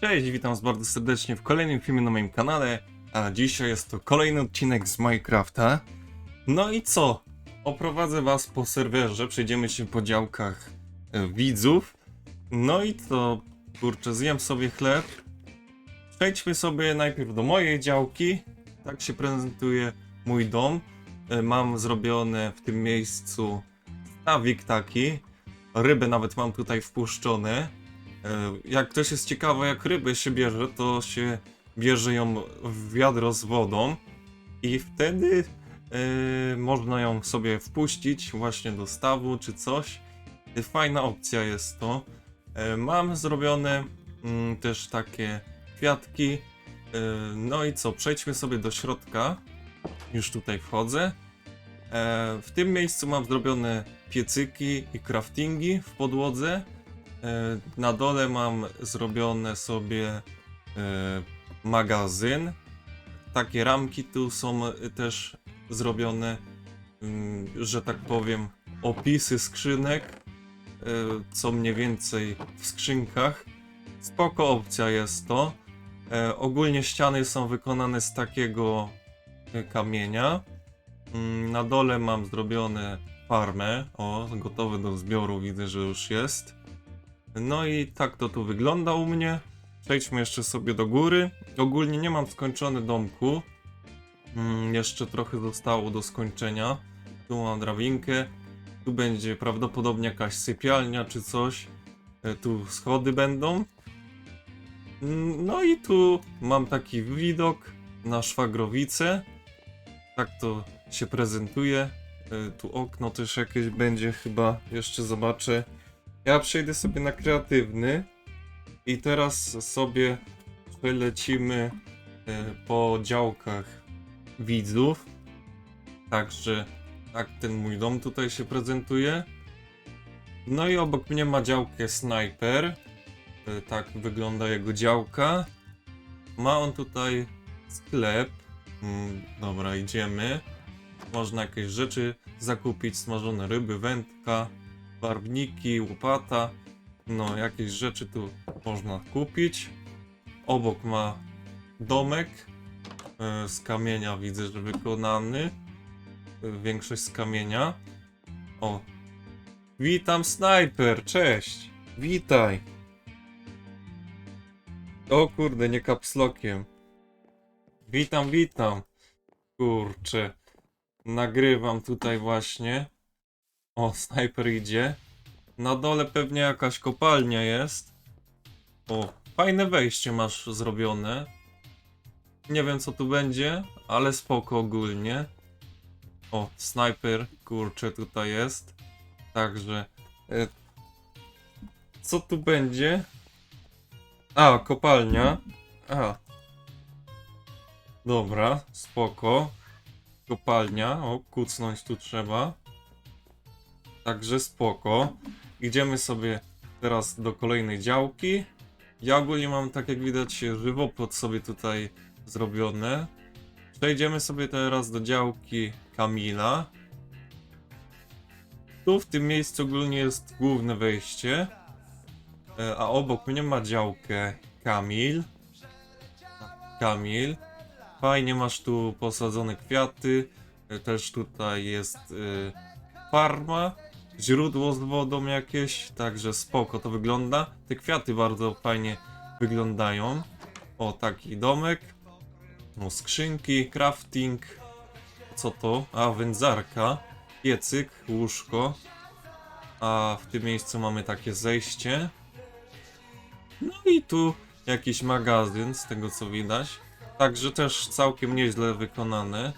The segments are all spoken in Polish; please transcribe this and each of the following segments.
Cześć, witam was bardzo serdecznie w kolejnym filmie na moim kanale, a dzisiaj jest to kolejny odcinek z Minecrafta. No i co? Oprowadzę was po serwerze, przejdziemy się po działkach e, widzów. No i to, kurczę, zjem sobie chleb. Przejdźmy sobie najpierw do mojej działki. Tak się prezentuje mój dom. E, Mam zrobione w tym miejscu stawik taki. Ryby nawet mam tutaj wpuszczone. E, Jak ktoś jest ciekawy, jak ryby się bierze, to się bierze ją w wiadro z wodą i wtedy e, można ją sobie wpuścić właśnie do stawu czy coś. E, Fajna opcja jest to. E, Mam zrobione mm, też takie kwiatki. E, No i co, przejdźmy sobie do środka. Już tutaj wchodzę. E, W tym miejscu mam zrobione piecyki i craftingi w podłodze. E, Na dole mam zrobione sobie e, magazyn. Takie ramki tu są e, też zrobione, mm, że tak powiem, opisy skrzynek, co mniej więcej w skrzynkach. Spoko opcja jest to. Ogólnie ściany są wykonane z takiego kamienia. Mm, Na dole mam zrobione farmę. O, gotowe do zbioru, widzę, że już jest. No i tak to tu wygląda u mnie. Przejdźmy jeszcze sobie do góry. Ogólnie nie mam skończony domku. Mm, jeszcze trochę zostało do skończenia. Tu mam drabinkę. Tu będzie prawdopodobnie jakaś sypialnia czy coś. E, Tu schody będą. Mm, No i tu mam taki widok na szwagrowicę. Tak to się prezentuje. E, Tu okno też jakieś będzie chyba. Jeszcze zobaczę. Ja przejdę sobie na kreatywny i teraz sobie przelecimy e, po działkach widzów. Także tak ten mój dom tutaj się prezentuje. No i obok mnie ma działkę snajper. E, Tak wygląda jego działka. Ma on tutaj sklep. Mm, Dobra, idziemy. Można jakieś rzeczy zakupić, smażone ryby, wędka barwniki, łopata, no jakieś rzeczy tu można kupić. Obok ma domek e, z kamienia, widzę, że wykonany. E, Większość z kamienia. O, witam snajper, cześć, witaj. O kurde, nie kapslokiem. Witam, witam. Kurczę, nagrywam tutaj właśnie. O, snajper idzie. Na dole pewnie jakaś kopalnia jest. O, fajne wejście masz zrobione. Nie wiem co tu będzie, ale spoko ogólnie. O, snajper, kurczę, tutaj jest. Także. E, co tu będzie? A, kopalnia. A. Dobra, spoko. Kopalnia. O, kucnąć tu trzeba. Także spoko. Idziemy sobie teraz do kolejnej działki. Ja ogólnie mam, tak jak widać, żywopłot sobie tutaj zrobione. Przejdziemy sobie teraz do działki Kamila. Tu w tym miejscu ogólnie jest główne wejście. E, A obok mnie ma działkę Kamil. Kamil. Fajnie masz tu posadzone kwiaty. E, Też tutaj jest y, farma źródło z wodą jakieś, także spoko to wygląda. Te kwiaty bardzo fajnie wyglądają. O, taki domek. O, skrzynki, crafting. Co to? A, wędzarka. Piecyk, łóżko. A w tym miejscu mamy takie zejście. No i tu jakiś magazyn, z tego co widać. Także też całkiem nieźle wykonane.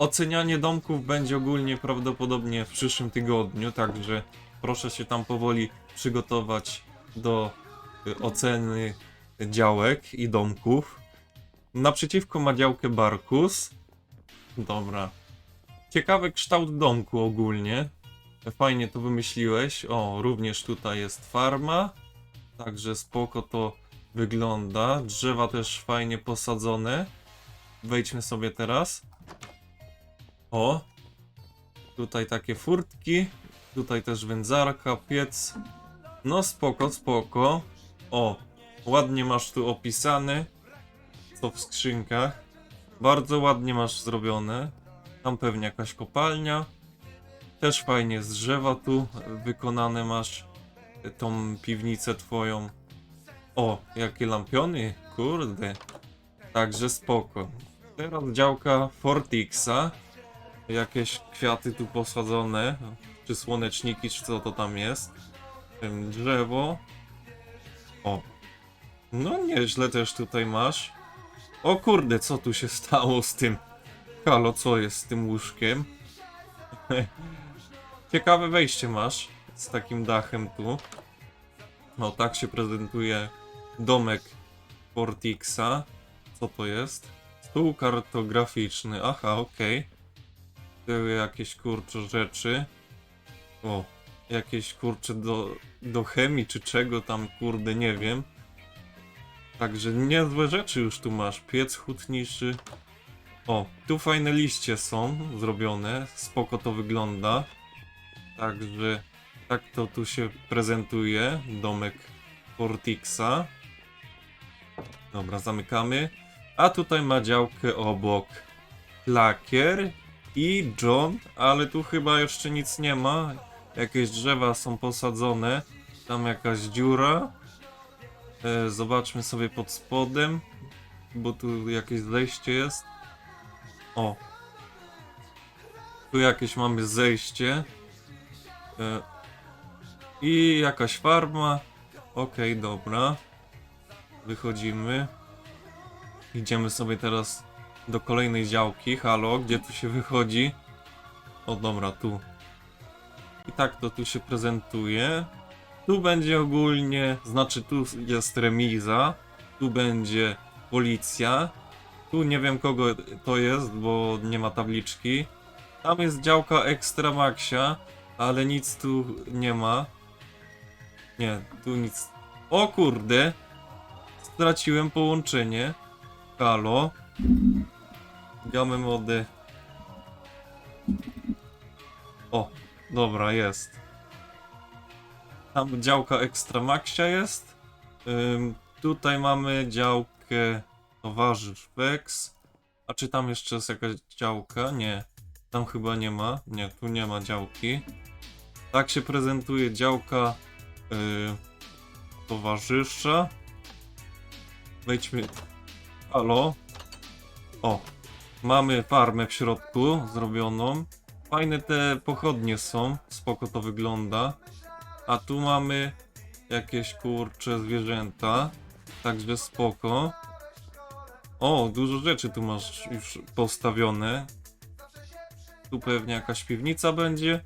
Ocenianie domków będzie ogólnie prawdopodobnie w przyszłym tygodniu, także proszę się tam powoli przygotować do y, oceny działek i domków. Naprzeciwko ma działkę Barkus. Dobra. Ciekawy kształt domku ogólnie. Fajnie to wymyśliłeś. O, również tutaj jest farma. Także spoko to wygląda. Drzewa też fajnie posadzone. Wejdźmy sobie teraz. O! Tutaj takie furtki. Tutaj też wędzarka, piec. No spoko, spoko. O! Ładnie masz tu opisane, co w skrzynkach. Bardzo ładnie masz zrobione. Tam pewnie jakaś kopalnia. Też fajnie z drzewa tu wykonane masz tą piwnicę twoją. O, jakie lampiony, kurde. Także spoko. Teraz działka Fortixa. Jakieś kwiaty tu posadzone, czy słoneczniki, czy co to tam jest. Drzewo. O. No nieźle też tutaj masz. O kurde, co tu się stało z tym? Halo, co jest z tym łóżkiem? Ciekawe wejście masz z takim dachem tu. No tak się prezentuje domek Fortixa. Co to jest? Stół kartograficzny. Aha, okej. Były jakieś kurcze rzeczy. O, jakieś kurcze do, do chemii czy czego tam, kurde, nie wiem. Także niezłe rzeczy już tu masz. Piec hutniczy. O, tu fajne liście są zrobione. Spoko to wygląda. Także tak to tu się prezentuje. Domek Fortixa. Dobra, zamykamy. A tutaj ma działkę obok Lakier i John, ale tu chyba jeszcze nic nie ma. Jakieś drzewa są posadzone. Tam jakaś dziura. E, zobaczmy sobie pod spodem, bo tu jakieś zejście jest. O. Tu jakieś mamy zejście. E, I jakaś farma. Okej, dobra. Wychodzimy. Idziemy sobie teraz do kolejnej działki. Halo, gdzie tu się wychodzi? O, dobra, tu. I tak to tu się prezentuje. Tu będzie ogólnie, znaczy tu jest remiza, tu będzie policja. Tu nie wiem kogo to jest, bo nie ma tabliczki. Tam jest działka Extra Maxia, ale nic tu nie ma. Nie, tu nic. O kurde! Straciłem połączenie. Halo. Gamy mody. O, dobra, jest. Tam działka Extra Maxia jest. Ym, tutaj mamy działkę Towarzysz Vex. A czy tam jeszcze jest jakaś działka? Nie. Tam chyba nie ma. Nie, tu nie ma działki. Tak się prezentuje działka yy, Towarzysza. Wejdźmy. Halo. O. Mamy farmę w środku zrobioną. Fajne te pochodnie są. Spoko to wygląda. A tu mamy jakieś kurcze zwierzęta. Także spoko. O, dużo rzeczy tu masz już postawione. Tu pewnie jakaś piwnica będzie.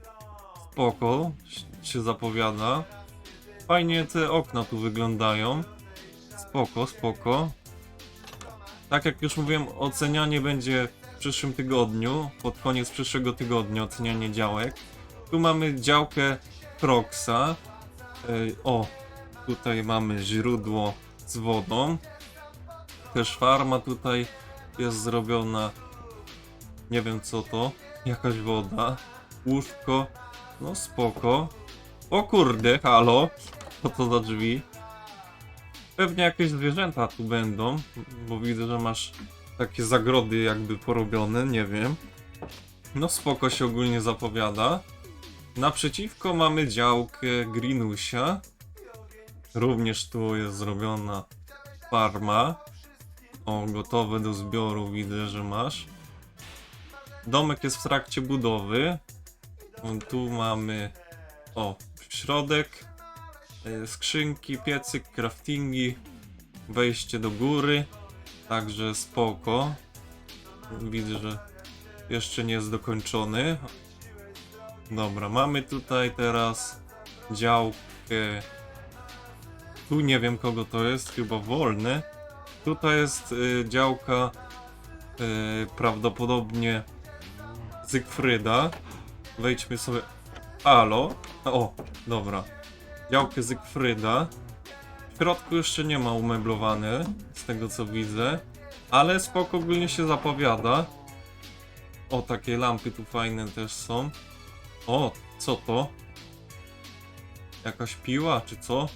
Spoko, się zapowiada. Fajnie te okna tu wyglądają. Spoko, spoko. Tak jak już mówiłem, ocenianie będzie w przyszłym tygodniu. Pod koniec przyszłego tygodnia ocenianie działek. Tu mamy działkę Proxa. Ej, O, tutaj mamy źródło z wodą. Też farma tutaj jest zrobiona. Nie wiem co to. Jakaś woda. Łóżko. No spoko. O kurde, halo. Co to za drzwi? Pewnie jakieś zwierzęta tu będą, bo widzę, że masz takie zagrody jakby porobione, nie wiem. No spoko się ogólnie zapowiada. Naprzeciwko mamy działkę Greenusia. Również tu jest zrobiona farma. O, gotowe do zbioru widzę, że masz. Domek jest w trakcie budowy. Tu mamy o, środek, skrzynki, piecyk, craftingi, wejście do góry. Także spoko. Widzę, że jeszcze nie jest dokończony. Dobra, mamy tutaj teraz działkę. Tu nie wiem kogo to jest, chyba wolne. Tutaj jest y, działka y, prawdopodobnie Zygfryda. Wejdźmy sobie. Alo. O, dobra. Działkę Zygfryda. W środku jeszcze nie ma umeblowane, z tego co widzę. Ale spoko ogólnie się zapowiada. O, takie lampy tu fajne też są. O, co to? Jakaś piła, czy co?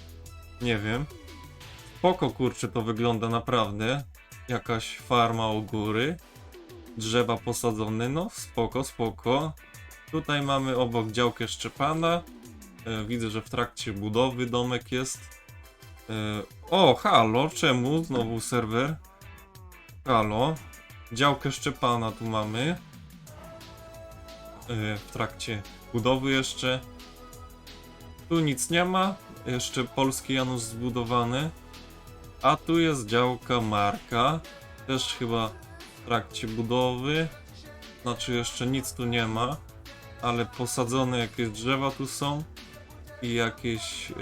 Nie wiem. Spoko kurczę to wygląda naprawdę. Jakaś farma u góry. Drzewa posadzone, no spoko, spoko. Tutaj mamy obok działkę Szczepana. E, widzę, że w trakcie budowy domek jest. E, o, halo, czemu znowu serwer? Halo. Działkę Szczepana tu mamy. E, w trakcie budowy jeszcze. Tu nic nie ma. Jeszcze polski Janusz zbudowany. A tu jest działka Marka. Też chyba w trakcie budowy. Znaczy jeszcze nic tu nie ma. Ale posadzone jakieś drzewa tu są. I jakiś e,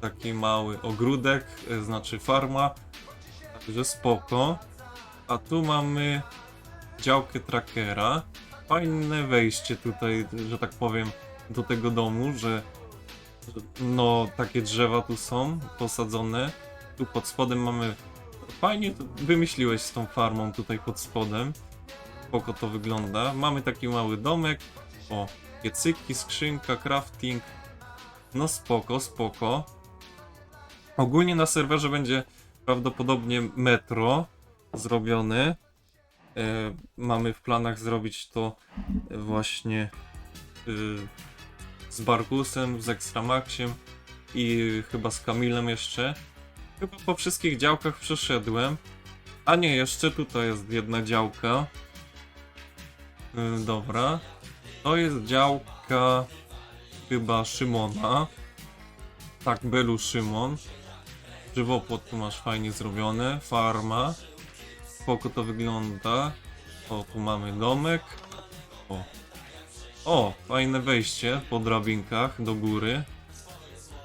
taki mały ogródek, e, znaczy farma. Także spoko. A tu mamy działkę trackera. Fajne wejście tutaj, że tak powiem, do tego domu, że no takie drzewa tu są posadzone. Tu pod spodem mamy. Fajnie to wymyśliłeś z tą farmą tutaj pod spodem. Spoko to wygląda. Mamy taki mały domek. O, piecyki, skrzynka, crafting. No spoko, spoko. Ogólnie na serwerze będzie prawdopodobnie metro zrobione. E, mamy w planach zrobić to e, właśnie y, z Barkusem, z Extramaxiem i chyba z Kamilem jeszcze. Chyba po wszystkich działkach przeszedłem. A nie, jeszcze tutaj jest jedna działka. Y, Dobra. To jest działka chyba Szymona. Tak, Belu Szymon. Żywopłot tu masz fajnie zrobione. Farma. Spoko to wygląda. O, tu mamy domek. O. O, fajne wejście po drabinkach do góry.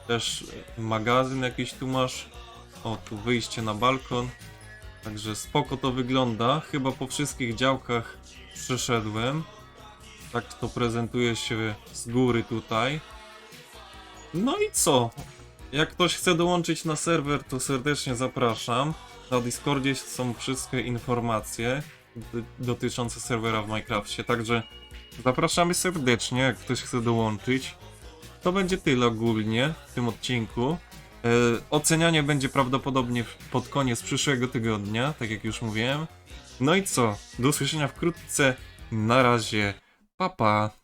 Też magazyn jakiś tu masz. O, tu wyjście na balkon. Także spoko to wygląda. Chyba po wszystkich działkach przeszedłem. Tak to prezentuje się z góry tutaj. No i co? Jak ktoś chce dołączyć na serwer, to serdecznie zapraszam. Na Discordzie są wszystkie informacje dotyczące serwera w Minecrafcie, także zapraszamy serdecznie, jak ktoś chce dołączyć. To będzie tyle ogólnie w tym odcinku. E, ocenianie będzie prawdopodobnie pod koniec przyszłego tygodnia, tak jak już mówiłem. No i co? Do usłyszenia wkrótce. Na razie. Papá.